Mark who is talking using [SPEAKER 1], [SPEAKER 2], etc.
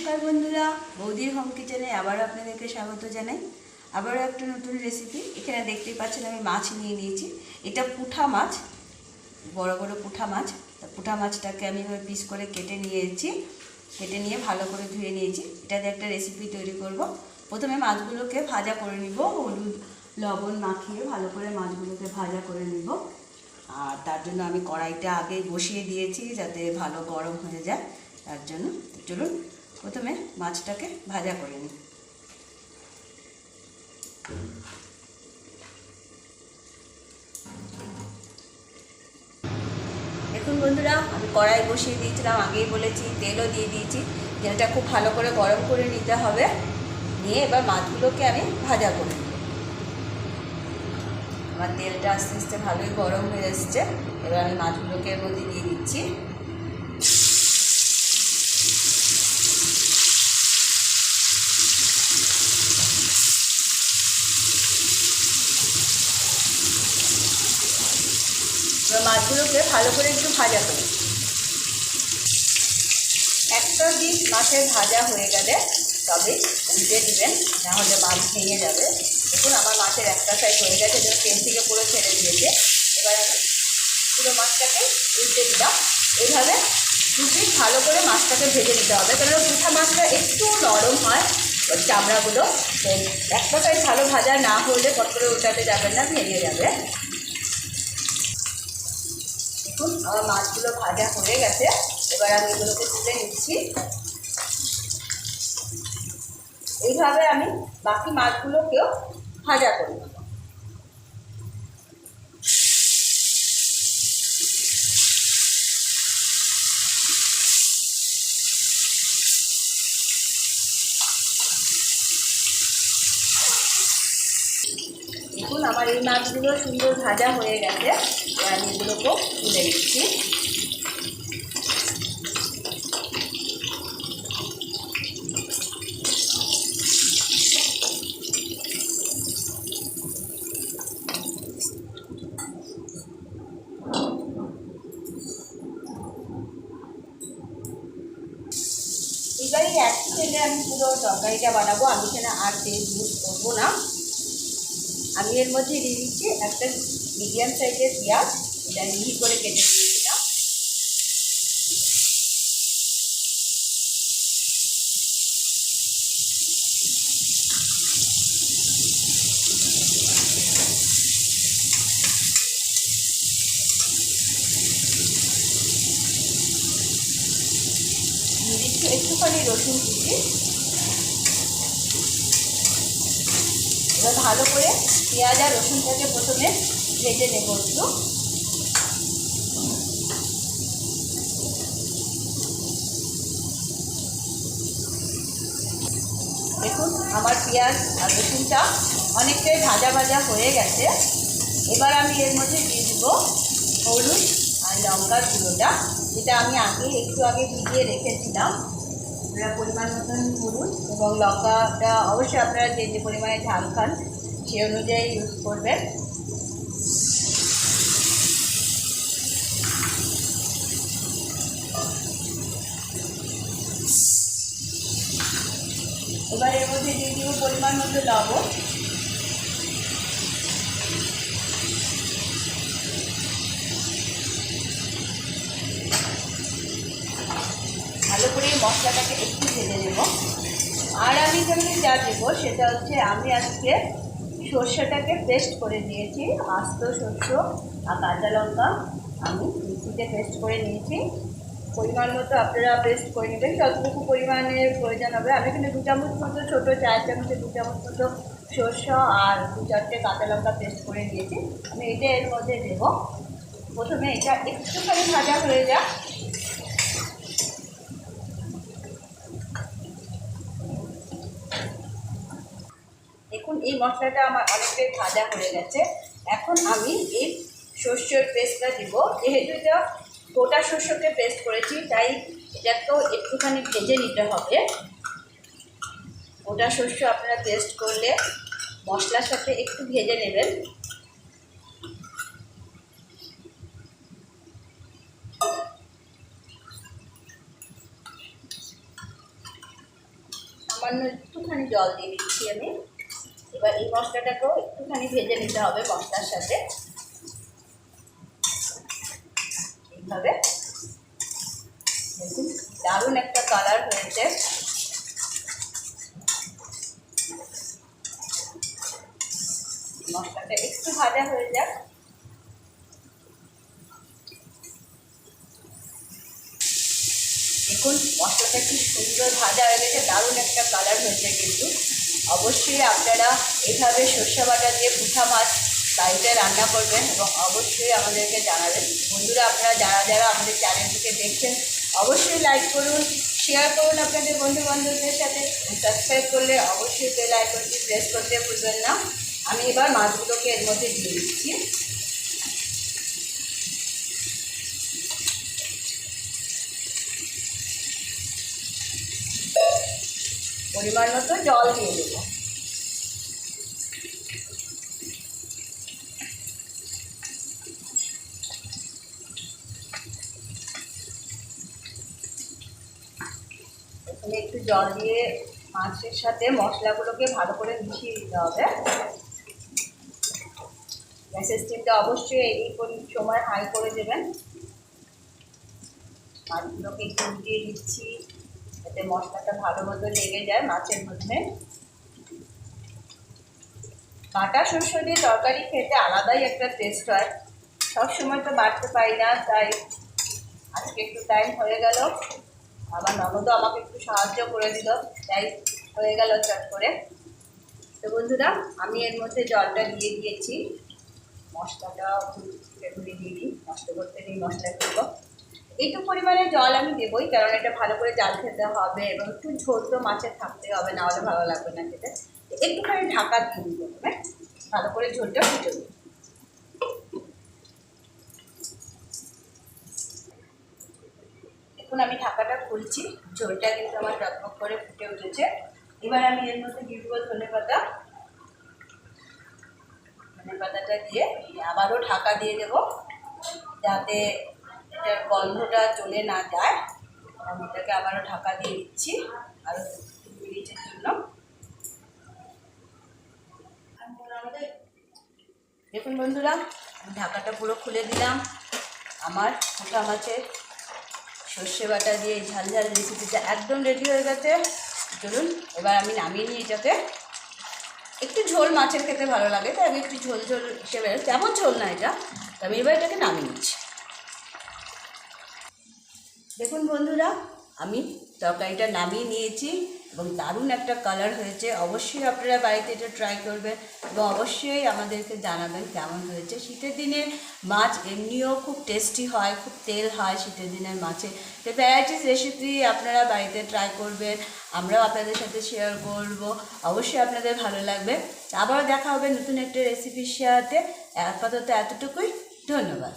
[SPEAKER 1] নমস্কার বন্ধুরা, বৌদির হোম কিচেনে আবারও আপনাদেরকে স্বাগত জানাই। আবারও একটা নতুন রেসিপি এখানে দেখতেই পাচ্ছেন আমি মাছ নিয়ে নিয়েছি। এটা পুঠা মাছ, বড় বড় পুঠা মাছ। পুঠা মাছটাকে আমি ওই পিস করে কেটে নিয়েছি। কেটে নিয়ে ভালো করে ধুয়ে নিয়েছি। এটাতে একটা রেসিপি তৈরি করব। প্রথমে মাছগুলোকে ভাজা করে নিব। হলুদ, লবণ মাখিয়ে ভালো করে মাছগুলোকে ভাজা করে নিব। আর তার জন্য আমি কড়াইটা আগে বসিয়ে দিয়েছি যাতে ভালো গরম হয়ে যায়। তার জন্য চলুন প্রথমে মাছটাকে ভাজা করে নিই। দেখুন বন্ধুরা, আমি কড়াই বসিয়ে দিয়েছিলাম, আগেই বলেছি, তেলও দিয়ে দিয়েছি। তেলটা খুব ভালো করে গরম করে নিতে হবে। নিয়ে এবার মাছগুলোকে আমি ভাজা করে নেব আমার তেলটা আস্তে আস্তে ভালোই গরম হয়ে এসছে। এবার আমি মাছগুলোকে এর মধ্যে দিয়ে দিচ্ছি। এবার মাছগুলোকে ভালো করে একটু ভাজা করি একটা দিক মাছের ভাজা হয়ে গেলে তবে উল্টে দিবেন, নাহলে মাছ ভেঙে যাবে। দেখুন, আমার মাছের একটা সাইড হয়ে গেছে যেন তেল থেকে পুরো ছেড়ে দিয়েছে। এবার আমি পুরো মাছটাকে উল্টে দিলাম। এইভাবে দুপিস ভালো করে মাছটাকে ভেজে নিতে হবে কারণ পিঠা মাছটা একটু নরম হয় ওর চামড়াগুলো একটা সাইড ভালো ভাজা না হলে পট করে উল্টাতে যাবেন না, ভেঙে যাবে। দেখুন, আমার মাছগুলো ভাজা হয়ে গেছে। এবার আমি এগুলোকে তুলে নিচ্ছি। এইভাবে আমি বাকি মাছগুলোকেও ভাজা করে দেখুন, আমার এই মাছগুলো সুন্দর ভাজা হয়ে গেছে। আমি এগুলোকেও তুলে নিচ্ছি। এবারে এক তেলে আমি পুরো তরকারিটা বানাবো। আমি এখানে আর তেল ইউজ করব না। আমি এর মধ্যে দিয়ে দিচ্ছি একটা মিডিয়াম সাইজের পেঁয়াজ। এটা মিহি করে কেটে দিয়েছিলাম দিয়ে একটুখানি রসুন কুচি। এবার ভালো করে পেঁয়াজ আর রসুনটাকে প্রথমে ভেজে নেব একটু। দেখুন, আমার পেঁয়াজ আর রসুনটা অনেকটাই ভাজা ভাজা হয়ে গেছে। এবার আমি এর মধ্যে দিয়ে দিব হলুদ আর লঙ্কার গুঁড়োটা। যেটা আমি আগে, একটু আগে ভিজিয়ে রেখেছিলাম। আপনারা পরিমাণ মতন করুন এবং লঙ্কাটা অবশ্যই আপনারা যে যে পরিমাণে ঝাল খান, সে অনুযায়ী ইউজ করবেন। এবার এর মধ্যে দিয়ে পরিমাণ মতো লবণ। মশলাটাকে একটু ভেজে নেব। আর আমি এখানে যা দেবো সেটা হচ্ছে আমি আজকে সর্ষেটাকে পেস্ট করে দিয়েছি আস্ত শস্য আর কাঁচা লঙ্কা আমি মিক্সিতে পেস্ট করে নিয়েছি। পরিমাণ মতো আপনারা পেস্ট করে নেবেন, যতটুকু পরিমাণের প্রয়োজন হবে। আমি এখানে দু চামচ মতো ছোটো, চার চামচে দু চামচ মতো সর্ষ আর দু চারটে কাঁচা লঙ্কা পেস্ট করে দিয়েছি আমি এটা এর মধ্যে দেবো। প্রথমে এটা একটুখানি ভাজা হয়ে যাক। এই মশলাটা আমার অনেকটাই ভাজা হয়ে গেছে। এখন আমি এই শস্যের পেস্টটা দিব। যেহেতু এটা গোটা শস্যকে পেস্ট করেছি, তাই এটাকেও একটুখানি ভেজে নিতে হবে। গোটা শস্য আপনারা পেস্ট করলে মশলার সাথে একটু ভেজে নেবেন। সামান্য একটুখানি জল দিয়ে দিচ্ছি আমি। এবার এই মশলাটাকেও একটুখানি ভেজে নিতে হবে মশলার সাথে। এইভাবে। দেখুন, দারুণ একটা কালার হয়েছে। মশলাটা একটু ভাজা হয়ে যাক। দেখুন, মশলাটা কি সুন্দর ভাজা হয়ে গেছে, দারুণ একটা কালার হয়েছে কিন্তু। অবশ্যই আপনারা এভাবে সর্ষে বাটা দিয়ে পুঠা মাছ বাড়িতে রান্না করবেন এবং অবশ্যই আমাদেরকে জানাবেন। বন্ধুরা, আপনারা যারা যারা আমাদের চ্যানেলটিকে দেখছেন, অবশ্যই লাইক করুন শেয়ার করুন আপনাদের বন্ধু বান্ধবদের সাথে সাবস্ক্রাইব করলে অবশ্যই বেল আইকনটি প্রেস করতে ভুলবেন না। আমি এবার মাছগুলোকে এর মধ্যে দিয়ে দিচ্ছি। পরিমাণ মতো জল দিয়ে দেবো। একটু জল দিয়ে মাছের সাথে মশলাগুলোকে ভালো করে মিশিয়ে দিতে হবে। গ্যাসের স্টিমটা অবশ্যই এই সময় হাই করে দেবেন। মাছগুলোকে একটু উল্টিয়ে দিচ্ছি। যাতে মশলাটা ভালো মতো লেগে যায় মাছের মধ্যে। বাটা শস্য দিয়ে তরকারি খেতে আলাদাই একটা টেস্ট হয়। সবসময় তো বাড়তে পারি না, তাই আজকে একটু টাইম হয়ে গেল। আমার ননদও আমাকে একটু সাহায্য করে দিল, তাই হয়ে গেল চট করে। তো বন্ধুরা, আমি এর মধ্যে জলটা দিয়ে দিয়েছি। মশলাটা ঘুরে দিয়ে দিই, নষ্ট করতে নেই মশলাগুলো। একটু পরিমাণে জল আমি দেবই, কারণ এটা ভালো করে জাল খেতে হবে এবং একটু ঝোল তো মাছের থাকতে হবে, না হলে ভালো লাগবে না খেতে। একটুখানি ঢাকা দিয়ে দিতে হবে ভালো করে ঝোলটা ফুটে দেবো এখন আমি ঢাকাটা খুলছি, ঝোলটা কিন্তু আমার টকবক করে ফুটে উঠেছে। এবার আমি এর মধ্যে দিয়ে দেবো ধনে পাতা। ধনে পাতাটা দিয়ে আবারও ঢাকা দিয়ে দেবো, যাতে এটার গন্ধটা চলে না যায়, আমি এটাকে আবারও ঢাকা দিয়ে দিচ্ছি, আরও দু মিনিটের জন্য। দেখুন বন্ধুরা ঢাকাটা পুরো খুলে দিলাম। আমার মোটা মাছের সর্ষে বাটা দিয়ে ঝাল ঝাল রেসিপিটা একদম রেডি হয়ে গেছে। চলুন, এবার আমি নামিয়ে নিই এটাকে একটু ঝোল মাছের খেতে ভালো লাগে, তাই আমি একটু ঝোল ঝোল হিসেবে, তেমন ঝোল না এটা। তো আমি এবার এটাকে নামিয়ে নিচ্ছি। দেখুন বন্ধুরা, আমি তরকারিটা নামিয়ে নিয়েছি এবং দারুণ একটা কালার হয়েছে। অবশ্যই আপনারা বাড়িতে এটা ট্রাই করবেন এবং অবশ্যই আমাদেরকে জানাবেন কেমন হয়েছে। শীতের দিনে মাছ এমনিও খুব টেস্টি হয়, খুব তেল হয় শীতের দিনের মাছে। তো ভ্যারাইটিস রেসিপি আপনারা বাড়িতে ট্রাই করবেন, আমরাও আপনাদের সাথে শেয়ার করব। অবশ্যই আপনাদের ভালো লাগবে। আবারও দেখা হবে নতুন একটা রেসিপির সাথে। আপাতত এতটুকুই, ধন্যবাদ।